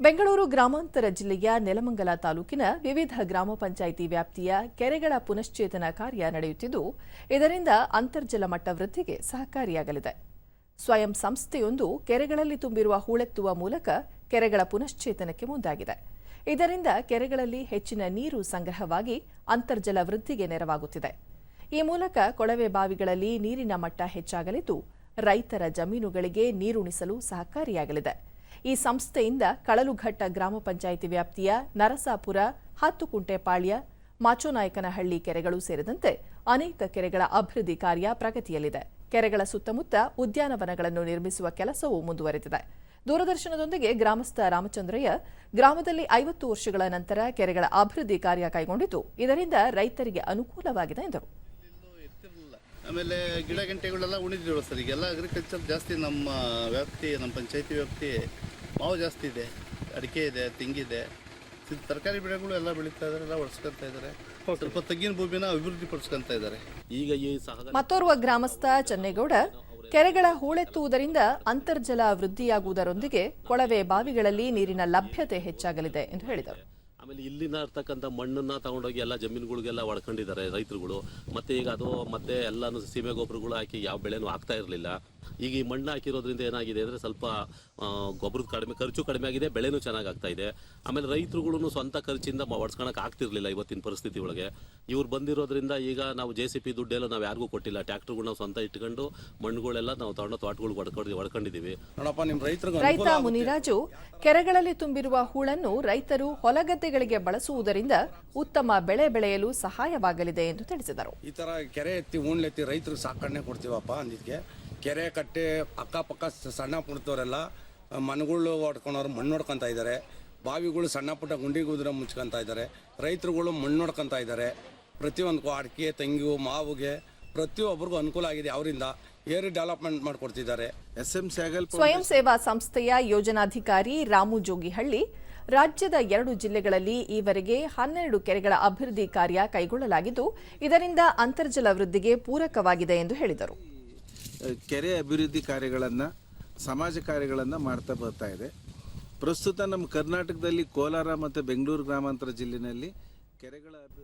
ಬೆಂಗಳೂರು ಗ್ರಾಮಾಂತರ ಜಿಲ್ಲೆಯ ನೆಲಮಂಗಲ ತಾಲೂಕಿನ ವಿವಿಧ ಗ್ರಾಮ ಪಂಚಾಯಿತಿ ವ್ಯಾಪ್ತಿಯ ಕೆರೆಗಳ ಪುನಶ್ಚೇತನ ಕಾರ್ಯ ನಡೆಯುತ್ತಿದ್ದು, ಇದರಿಂದ ಅಂತರ್ಜಲ ಮಟ್ಟ ವೃದ್ಧಿಗೆ ಸಹಕಾರಿಯಾಗಲಿದೆ. ಸ್ವಯಂ ಸಂಸ್ಥೆಯೊಂದು ಕೆರೆಗಳಲ್ಲಿ ತುಂಬಿರುವ ಹೂಳೆತ್ತುವ ಮೂಲಕ ಕೆರೆಗಳ ಪುನಶ್ಚೇತನಕ್ಕೆ ಮುಂದಾಗಿದೆ. ಇದರಿಂದ ಕೆರೆಗಳಲ್ಲಿ ಹೆಚ್ಚಿನ ನೀರು ಸಂಗ್ರಹವಾಗಿ ಅಂತರ್ಜಲ ವೃದ್ಧಿಗೆ ನೆರವಾಗುತ್ತಿದೆ. ಈ ಮೂಲಕ ಕೊಳವೆ ಬಾವಿಗಳಲ್ಲಿ ನೀರಿನ ಮಟ್ಟ ಹೆಚ್ಚಾಗಲಿದ್ದು, ರೈತರ ಜಮೀನುಗಳಿಗೆ ನೀರುಣಿಸಲು ಸಹಕಾರಿಯಾಗಲಿದೆ. ಈ ಸಂಸ್ಥೆಯಿಂದ ಕಳಲುಘಟ್ಟ ಗ್ರಾಮ ಪಂಚಾಯಿತಿ ವ್ಯಾಪ್ತಿಯ ನರಸಾಪುರ, ಹತ್ತುಕುಂಟೆಪಾಳ್ಯ, ಮಾಚೋನಾಯಕನಹಳ್ಳಿ ಕೆರೆಗಳು ಸೇರಿದಂತೆ ಅನೇಕ ಕೆರೆಗಳ ಅಭಿವೃದ್ಧಿ ಕಾರ್ಯ ಪ್ರಗತಿಯಲ್ಲಿದೆ. ಕೆರೆಗಳ ಸುತ್ತಮುತ್ತ ಉದ್ಯಾನವನಗಳನ್ನು ನಿರ್ಮಿಸುವ ಕೆಲಸವೂ ಮುಂದುವರೆದಿದೆ. ದೂರದರ್ಶನದೊಂದಿಗೆ ಗ್ರಾಮಸ್ಥ ರಾಮಚಂದ್ರಯ್ಯ ಗ್ರಾಮದಲ್ಲಿ ಐವತ್ತು ವರ್ಷಗಳ ನಂತರ ಕೆರೆಗಳ ಅಭಿವೃದ್ಧಿ ಕಾರ್ಯ ಕೈಗೊಂಡಿದ್ದು, ಇದರಿಂದ ರೈತರಿಗೆ ಅನುಕೂಲವಾಗಿದೆ ಎಂದರು. ಆಮೇಲೆ ಗಿಡ ಗಂಟೆಗಳೆಲ್ಲ ಉಳಿದಿರುವ ಸರ್. ಈಗೆಲ್ಲ ಅಗ್ರಿಕಲ್ಚರ್ ಜಾಸ್ತಿ ನಮ್ಮ ವ್ಯಾಪ್ತಿ, ನಮ್ಮ ಪಂಚಾಯತಿ ವ್ಯಾಪ್ತಿ ಮಾವು ಜಾಸ್ತಿ ಇದೆ ಅಡಿಕೆ ಇದೆ ತೆಂಗಿದೆ ತರಕಾರಿ ಬೆಳೆಗಳು ಎಲ್ಲ ಬೆಳೀತಾ ಇದ್ದಾರೆ ಎಲ್ಲ ಒಡ್ಸ್ಕೊಂತ ಇದ್ದಾರೆ ಸ್ವಲ್ಪ ತಗ್ಗಿನ ಭೂಮಿನ ಅಭಿವೃದ್ಧಿ ಪಡಿಸ್ಕೊಂತ ಇದ್ದಾರೆ ಈಗ ಈ ಸಹ ಮತ್ತೋರ್ವ ಗ್ರಾಮಸ್ಥ ಚನ್ನೇಗೌಡ ಕೆರೆಗಳ ಹೂಳೆತ್ತುವುದರಿಂದ ಅಂತರ್ಜಲ ವೃದ್ಧಿಯಾಗುವುದರೊಂದಿಗೆ ಕೊಳವೆ ಬಾವಿಗಳಲ್ಲಿ ನೀರಿನ ಲಭ್ಯತೆ ಹೆಚ್ಚಾಗಲಿದೆ ಎಂದು ಹೇಳಿದರು. ಆಮೇಲೆ ಇಲ್ಲಿನ ಇರ್ತಕ್ಕಂಥ ಮಣ್ಣನ್ನ ತಗೊಂಡೋಗಿ ಎಲ್ಲ ಜಮೀನುಗಳಿಗೆಲ್ಲ ಒಡ್ಕೊಂಡಿದ್ದಾರೆ ರೈತರುಗಳು. ಮತ್ತೆ ಈಗ ಅದು ಮತ್ತೆ ಎಲ್ಲಾನು ಸೀಮೆ ಗೊಬ್ಬರಗಳು ಹಾಕಿ ಯಾವ ಬೆಳೆನೂ ಆಗ್ತಾ ಇರಲಿಲ್ಲ. ಈಗ ಈ ಮಣ್ಣು ಹಾಕಿರೋದ್ರಿಂದ ಏನಾಗಿದೆ ಅಂದ್ರೆ ಸ್ವಲ್ಪ ಆ, ಗೊಬ್ಬರದ ಕಡಿಮೆ ಖರ್ಚು ಕಡಿಮೆ ಆಗಿದೆ ಬೆಳೆನೂ ಚೆನ್ನಾಗಿ ಆಗ್ತಾ ಇದೆ. ಆಮೇಲೆ ರೈತರುಗಳು ಸ್ವಂತ ಖರ್ಚಿಂದ ಒಡ್ಸ್ಕೊಳಕ್ ಆಗ್ತಿರ್ಲಿಲ್ಲ ಇವತ್ತಿನ ಪರಿಸ್ಥಿತಿ ಒಳಗೆ. ಇವ್ರು ಬಂದಿರೋದ್ರಿಂದ ಈಗ ನಾವು ಜೆ ಸಿ ಪಿ ದುಡ್ಡೆಲ್ಲ ನಾವು ಯಾರಿಗೂ ಕೊಟ್ಟಿಲ್ಲ. ಟ್ಯಾಕ್ಟರ್ಗಳು ನಾವು ಸ್ವಂತ ಇಟ್ಕೊಂಡು ಮಣ್ಣುಗಳೆಲ್ಲ ನಾವು ತಗೊಂಡು ತೋಟಗಳು ಹೊಡ್ಕೊಂಡು ಹೊಡ್ಕೊಂಡಿದ್ದೀವಿ ರೈತ ಮುನಿರಾಜು ಕೆರೆಗಳಲ್ಲಿ ತುಂಬಿರುವ ಹೂಳನ್ನು ರೈತರು ಹೊಲಗದ್ದೆಗಳಿಗೆ ಬಳಸುವುದರಿಂದ ಉತ್ತಮ ಬೆಳೆ ಬೆಳೆಯಲು ಸಹಾಯವಾಗಲಿದೆ ಎಂದು ತಿಳಿಸಿದರು. ಈ ತರ ಕೆರೆ ಎತ್ತಿ ಹೂಣ್ಲೆತ್ತಿ ರೈತರು ಸಾಕಣೆ ಕೊಡ್ತೀವಪ್ಪ ಅಂದಿದ್ಕೆ. ಕೆರೆ ಕಟ್ಟೆ ಅಕ್ಕಪಕ್ಕ ಸಣ್ಣ ಪುಟ್ಟವರೆಲ್ಲ ಮನೆಗಳು ಹೊಡ್ಕೊಂಡವ್ರು ಮಣ್ಣು ಹೊಡ್ಕೊತಾ ಇದ್ದಾರೆ. ಬಾವಿಗಳು ಸಣ್ಣ ಪುಟ್ಟ ಗುಂಡಿ ಗುದ್ರ ಮುಚ್ಕೊತಾ ಇದ್ದಾರೆ. ರೈತರುಗಳು ಮಣ್ಣು ಹೊಡ್ಕೊಂತ ಇದ್ದಾರೆ. ಪ್ರತಿಯೊಂದು ಅಡಿಕೆ ತೆಂಗು ಮಾವಿಗೆ ಪ್ರತಿಯೊಬ್ಬರಿಗೂ ಅನುಕೂಲ ಆಗಿದೆ ಅವರಿಂದ. ಏರಿ ಡೆವಲಪ್ಮೆಂಟ್ ಮಾಡಿಕೊಡ್ತಿದ್ದಾರೆ. ಎಸ್ ಎಂ ಸ್ಯಾಗಲ್ ಸ್ವಯಂ ಸೇವಾ ಸಂಸ್ಥೆಯ ಯೋಜನಾಧಿಕಾರಿ ರಾಮು ಜೋಗಿಹಳ್ಳಿ ರಾಜ್ಯದ ಎರಡು ಜಿಲ್ಲೆಗಳಲ್ಲಿ ಈವರೆಗೆ ಹನ್ನೆರಡು ಕೆರೆಗಳ ಅಭಿವೃದ್ಧಿ ಕಾರ್ಯ ಕೈಗೊಳ್ಳಲಾಗಿದ್ದು ಇದರಿಂದ ಅಂತರ್ಜಲ ವೃದ್ಧಿಗೆ ಪೂರಕವಾಗಿದೆ ಎಂದು ಹೇಳಿದರು. ಕೆರೆ ಅಭಿವೃದ್ಧಿ ಕಾರ್ಯಗಳನ್ನು, ಸಮಾಜ ಕಾರ್ಯಗಳನ್ನು ಮಾಡ್ತಾ ಬರ್ತಾ ಇದೆ. ಪ್ರಸ್ತುತ ನಮ್ಮ ಕರ್ನಾಟಕದಲ್ಲಿ ಕೋಲಾರ ಮತ್ತು ಬೆಂಗಳೂರು ಗ್ರಾಮಾಂತರ ಜಿಲ್ಲೆಯಲ್ಲಿ ಕೆರೆಗಳ